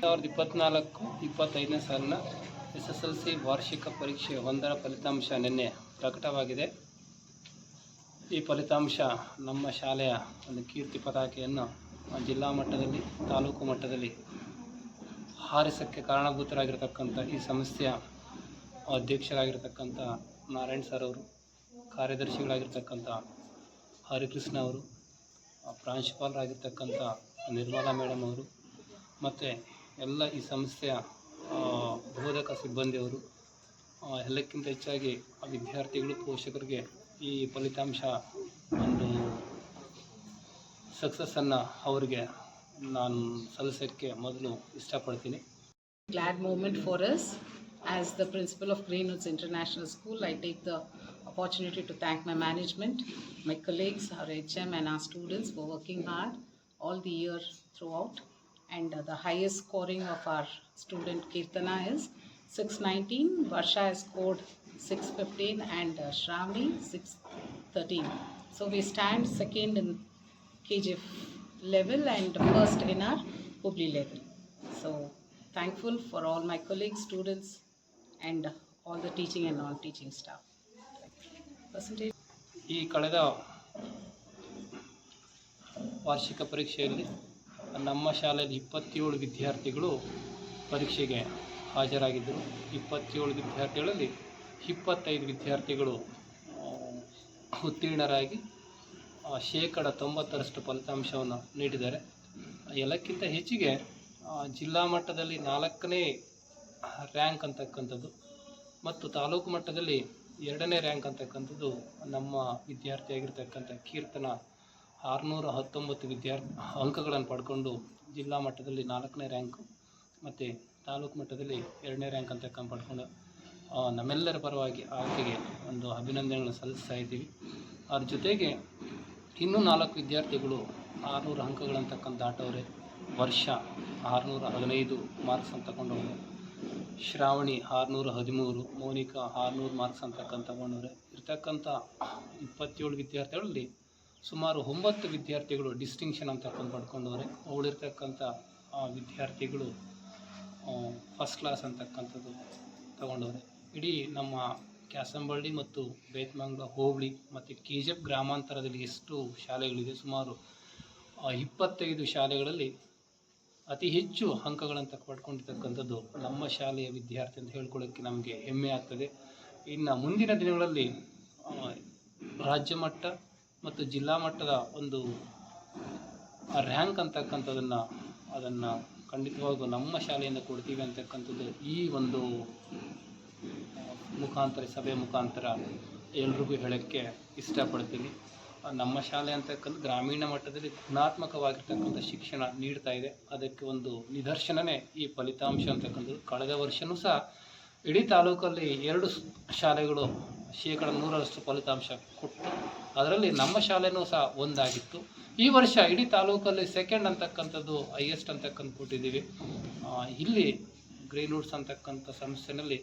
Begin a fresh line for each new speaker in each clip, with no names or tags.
ಸಾವಿರದ ಇಪ್ಪತ್ನಾಲ್ಕು ಇಪ್ಪತ್ತೈದನೇ ಸಾಲಿನ ಎಸ್ ಎಸ್ ಎಲ್ ಸಿ ವಾರ್ಷಿಕ ಪರೀಕ್ಷೆ ಒಂದರ ಫಲಿತಾಂಶ ನಿನ್ನೆ ಪ್ರಕಟವಾಗಿದೆ ಈ ಫಲಿತಾಂಶ ನಮ್ಮ ಶಾಲೆಯ ಒಂದು ಕೀರ್ತಿ ಪತಾಕೆಯನ್ನು ಜಿಲ್ಲಾ ಮಟ್ಟದಲ್ಲಿ ತಾಲೂಕು ಮಟ್ಟದಲ್ಲಿ ಹಾರಿಸಕ್ಕೆ ಕಾರಣಭೂತರಾಗಿರ್ತಕ್ಕಂಥ ಈ ಸಂಸ್ಥೆಯ ಅಧ್ಯಕ್ಷರಾಗಿರ್ತಕ್ಕಂಥ ನಾರಾಯಣ್ ಸರ್ ಅವರು ಕಾರ್ಯದರ್ಶಿಗಳಾಗಿರ್ತಕ್ಕಂಥ ಹರಿಕೃಷ್ಣ ಅವರು ಪ್ರಾಂಶುಪಾಲರಾಗಿರ್ತಕ್ಕಂಥ ನಿರ್ಮಲಾ ಮೇಡಮ್ ಅವರು ಮತ್ತು ಎಲ್ಲ ಈ ಸಂಸ್ಥೆಯ ಬೋಧಕ ಸಿಬ್ಬಂದಿಯವರು ಎಲ್ಲಕ್ಕಿಂತ ಹೆಚ್ಚಾಗಿ ವಿದ್ಯಾರ್ಥಿಗಳು ಪೋಷಕರಿಗೆ ಈ ಫಲಿತಾಂಶ ಒಂದು ಸಕ್ಸಸ್ಸನ್ನು ಅವರಿಗೆ ನಾನು ಸಲ್ಲಿಸೋಕ್ಕೆ ಮೊದಲು ಇಷ್ಟಪಡ್ತೀನಿ
glad moment for us as the principal of Green Woods International School I take the thank my management my colleagues our H M and ಆ students for working hard all the year throughout And uh, the highest scoring of our student Kirtana is 619, Varsha has scored 615, and uh, Shravani 613. So we stand second in KGF level and first in our Hubli level. So thankful for all my colleagues, students, and all the teaching and non-teaching staff. Percentage
ಈ ಕಳೆದ ವಾರ್ಷಿಕ ಪರೀಕ್ಷೆಯಲ್ಲಿ ನಮ್ಮ ಶಾಲೆಯಲ್ಲಿ ಇಪ್ಪತ್ತೇಳು ವಿದ್ಯಾರ್ಥಿಗಳು ಪರೀಕ್ಷೆಗೆ ಹಾಜರಾಗಿದ್ದರು ಇಪ್ಪತ್ತೇಳು ವಿದ್ಯಾರ್ಥಿಗಳಲ್ಲಿ ಇಪ್ಪತ್ತೈದು ವಿದ್ಯಾರ್ಥಿಗಳು ಉತ್ತೀರ್ಣರಾಗಿ ಶೇಕಡ ತೊಂಬತ್ತರಷ್ಟು ಫಲಿತಾಂಶವನ್ನು ನೀಡಿದ್ದಾರೆ ಎಲ್ಲಕ್ಕಿಂತ ಹೆಚ್ಚಿಗೆ ಜಿಲ್ಲಾ ಮಟ್ಟದಲ್ಲಿ ನಾಲ್ಕನೇ ರ್ಯಾಂಕ್ ಅಂತಕ್ಕಂಥದ್ದು ಮತ್ತು ತಾಲೂಕು ಮಟ್ಟದಲ್ಲಿ ಎರಡನೇ ರ್ಯಾಂಕ್ ಅಂತಕ್ಕಂಥದ್ದು ನಮ್ಮ ವಿದ್ಯಾರ್ಥಿಯಾಗಿರ್ತಕ್ಕಂಥ ಕೀರ್ತನ ಆರುನೂರ ಹತ್ತೊಂಬತ್ತು ವಿದ್ಯಾರ್ಥಿ ಅಂಕಗಳನ್ನು ಪಡ್ಕೊಂಡು ಜಿಲ್ಲಾ ಮಟ್ಟದಲ್ಲಿ ನಾಲ್ಕನೇ ರ್ಯಾಂಕು ಮತ್ತು ತಾಲೂಕು ಮಟ್ಟದಲ್ಲಿ ಎರಡನೇ ರ್ಯಾಂಕ್ ಅಂತ ಪಡ್ಕೊಂಡು ನಮ್ಮೆಲ್ಲರ ಪರವಾಗಿ ಆಕೆಗೆ ಒಂದು ಅಭಿನಂದನೆಗಳನ್ನು ಸಲ್ಲಿಸ್ತಾ ಇದ್ದೀವಿ ಅದ್ರ ಜೊತೆಗೆ ಇನ್ನೂ ನಾಲ್ಕು ವಿದ್ಯಾರ್ಥಿಗಳು ಆರುನೂರು ಅಂಕಗಳಂತಕ್ಕಂಥ ಆಟೋರೆ ವರ್ಷ ಆರುನೂರ ಹದಿನೈದು ಮಾರ್ಕ್ಸ್ ಅಂತ ತಗೊಂಡವರು ಶ್ರಾವಣಿ ಆರುನೂರ ಹದಿಮೂರು ಮೌನಿಕಾ ಆರುನೂರು ಮಾರ್ಕ್ಸ್ ಅಂತಕ್ಕಂಥ ತಗೊಂಡವ್ರೆ ಇರ್ತಕ್ಕಂಥ ಇಪ್ಪತ್ತೇಳು ವಿದ್ಯಾರ್ಥಿಗಳಲ್ಲಿ ಸುಮಾರು ಒಂಬತ್ತು ವಿದ್ಯಾರ್ಥಿಗಳು ಡಿಸ್ಟಿಂಕ್ಷನ್ ಅಂತ ಪಡ್ಕೊಂಡವ್ರೆ ಅವಳಿರ್ತಕ್ಕಂಥ ವಿದ್ಯಾರ್ಥಿಗಳು ಫಸ್ಟ್ ಕ್ಲಾಸ್ ಅಂತಕ್ಕಂಥದ್ದು ತಗೊಂಡವ್ರೆ ಇಡೀ ನಮ್ಮ ಕ್ಯಾಸಂಬಳ್ಳಿ ಮತ್ತು ಬೇತ್ಮಂಗ್ಲ ಹೋಬಳಿ ಮತ್ತು ಕೆ ಗ್ರಾಮಾಂತರದಲ್ಲಿ ಎಷ್ಟು ಶಾಲೆಗಳಿದೆ ಸುಮಾರು ಇಪ್ಪತ್ತೈದು ಶಾಲೆಗಳಲ್ಲಿ ಅತಿ ಹೆಚ್ಚು ಅಂಕಗಳನ್ನು ಪಡ್ಕೊಂಡಿರ್ತಕ್ಕಂಥದ್ದು ನಮ್ಮ ಶಾಲೆಯ ವಿದ್ಯಾರ್ಥಿ ಅಂತ ಹೇಳ್ಕೊಳ್ಳೋಕ್ಕೆ ನಮಗೆ ಹೆಮ್ಮೆ ಆಗ್ತದೆ ಇನ್ನು ಮುಂದಿನ ದಿನಗಳಲ್ಲಿ ರಾಜ್ಯ ಮಟ್ಟ ಮತ್ತು ಜಿಲ್ಲಾ ಮಟ್ಟದ ಒಂದು ರ್ಯಾಂಕ್ ಅಂತಕ್ಕಂಥದ್ದನ್ನು ಅದನ್ನು ಖಂಡಿತವಾಗೂ ನಮ್ಮ ಶಾಲೆಯಿಂದ ಕೊಡ್ತೀವಿ ಅಂತಕ್ಕಂಥದ್ದು ಈ ಒಂದು ಮುಖಾಂತರ ಸಭೆ ಮುಖಾಂತರ ಎಲ್ರಿಗೂ ಹೇಳೋಕ್ಕೆ ಇಷ್ಟಪಡ್ತೀನಿ ನಮ್ಮ ಶಾಲೆ ಅಂತಕ್ಕಂಥ ಗ್ರಾಮೀಣ ಮಟ್ಟದಲ್ಲಿ ಗುಣಾತ್ಮಕವಾಗಿರ್ತಕ್ಕಂಥ ಶಿಕ್ಷಣ ನೀಡ್ತಾ ಇದೆ ಅದಕ್ಕೆ ಒಂದು ನಿದರ್ಶನವೇ ಈ ಫಲಿತಾಂಶ ಅಂತಕ್ಕಂಥದ್ದು ಕಳೆದ ವರ್ಷವೂ ಸಹ ಇಡೀ ತಾಲೂಕಲ್ಲಿ ಎರಡು ಶಾಲೆಗಳು ಶೇಕಡ ನೂರರಷ್ಟು ಫಲಿತಾಂಶ ಕೊಟ್ಟು ಅದರಲ್ಲಿ ನಮ್ಮ ಶಾಲೆನೂ ಸಹ ಒಂದಾಗಿತ್ತು ಈ ವರ್ಷ ಇಡೀ ತಾಲೂಕಲ್ಲಿ ಸೆಕೆಂಡ್ ಅಂತಕ್ಕಂಥದ್ದು ಹೈಯೆಸ್ಟ್ ಅಂತಕ್ಕಂಥ ಕೊಟ್ಟಿದ್ದೀವಿ ಇಲ್ಲಿ ಗ್ರೇನೂಡ್ಸ್ ಅಂತಕ್ಕಂಥ ಸಂಸ್ಥೆನಲ್ಲಿ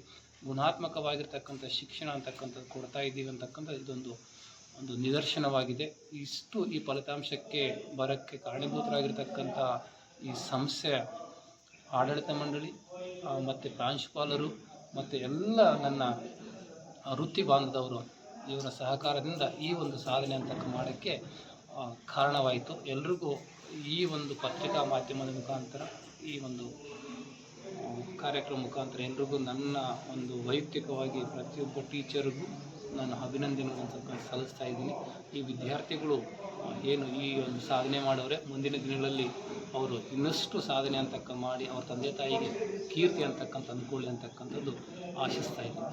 ಗುಣಾತ್ಮಕವಾಗಿರ್ತಕ್ಕಂಥ ಶಿಕ್ಷಣ ಅಂತಕ್ಕಂಥದ್ದು ಕೊಡ್ತಾ ಇದ್ದೀವಿ ಅಂತಕ್ಕಂಥ ಇದೊಂದು ಒಂದು ನಿದರ್ಶನವಾಗಿದೆ ಇಷ್ಟು ಈ ಫಲಿತಾಂಶಕ್ಕೆ ಬರೋಕ್ಕೆ ಕಾರಣೀಭೂತರಾಗಿರ್ತಕ್ಕಂಥ ಈ ಸಂಸ್ಥೆ ಆಡಳಿತ ಮಂಡಳಿ ಮತ್ತು ಪ್ರಾಂಶುಪಾಲರು ಮತ್ತು ಎಲ್ಲ ನನ್ನ ವೃತ್ತಿ ಬಾಂಧವರು ಇವರ ಸಹಕಾರದಿಂದ ಈ ಒಂದು ಸಾಧನೆ ಅಂತಕ್ಕ ಮಾಡೋಕ್ಕೆ ಕಾರಣವಾಯಿತು ಎಲ್ರಿಗೂ ಈ ಒಂದು ಪತ್ರಿಕಾ ಮಾಧ್ಯಮದ ಮುಖಾಂತರ ಈ ಒಂದು ಕಾರ್ಯಕ್ರಮ ಮುಖಾಂತರ ಎಲ್ರಿಗೂ ನನ್ನ ಒಂದು ವೈಯಕ್ತಿಕವಾಗಿ ಪ್ರತಿಯೊಬ್ಬ ಟೀಚರಿಗೂ ನಾನು ಅಭಿನಂದನೆಗಳನ್ನು ಸಲ್ಲಿಸ್ತಾ ಇದ್ದೀನಿ ಈ ವಿದ್ಯಾರ್ಥಿಗಳು ಏನು ಈ ಒಂದು ಸಾಧನೆ ಮಾಡೋರೆ ಮುಂದಿನ ದಿನಗಳಲ್ಲಿ ಅವರು ಇನ್ನಷ್ಟು ಸಾಧನೆ ಅಂತಕ್ಕ ಮಾಡಿ ಅವ್ರ ತಂದೆ ತಾಯಿಗೆ ಕೀರ್ತಿ ಅಂತಕ್ಕಂಥ ಅನುಕೂಲ ಅಂತಕ್ಕಂಥದ್ದು ಆಶಿಸ್ತಾ ಇದ್ದೀನಿ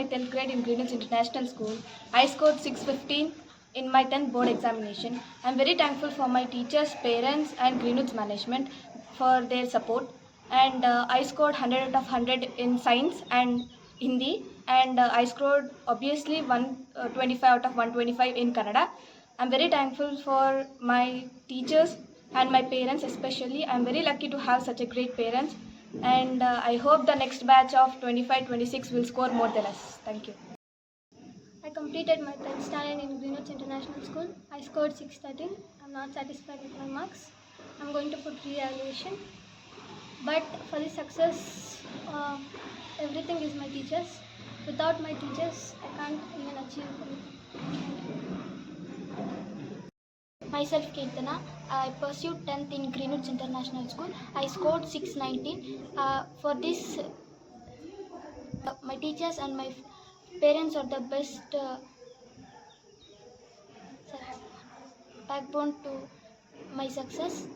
my 10th grade in Greenwich International School. I scored 615 in my 10th board examination. I am very thankful for my teachers, parents and Greenwich management for their support. And uh, I scored 100 out of 100 in science and Hindi. And uh, I scored obviously 125 uh, out of 125 in Canada. I am very thankful for my teachers and my parents especially. I am very lucky to have such a great parents and uh, I hope the next batch of 25-26 will score more than us. Thank you.
I completed my 10th standard in Greenwich International School. I scored 613. I'm not satisfied with my marks. I'm going to put re-evaluation.
But for the success, uh, everything is my teachers. Without my teachers, I can't even achieve anything. Myself Keetana, I pursued 10th in Greenwich International School. I scored 619. Uh, for this, my teachers and my parents are the best uh, backbone to my success.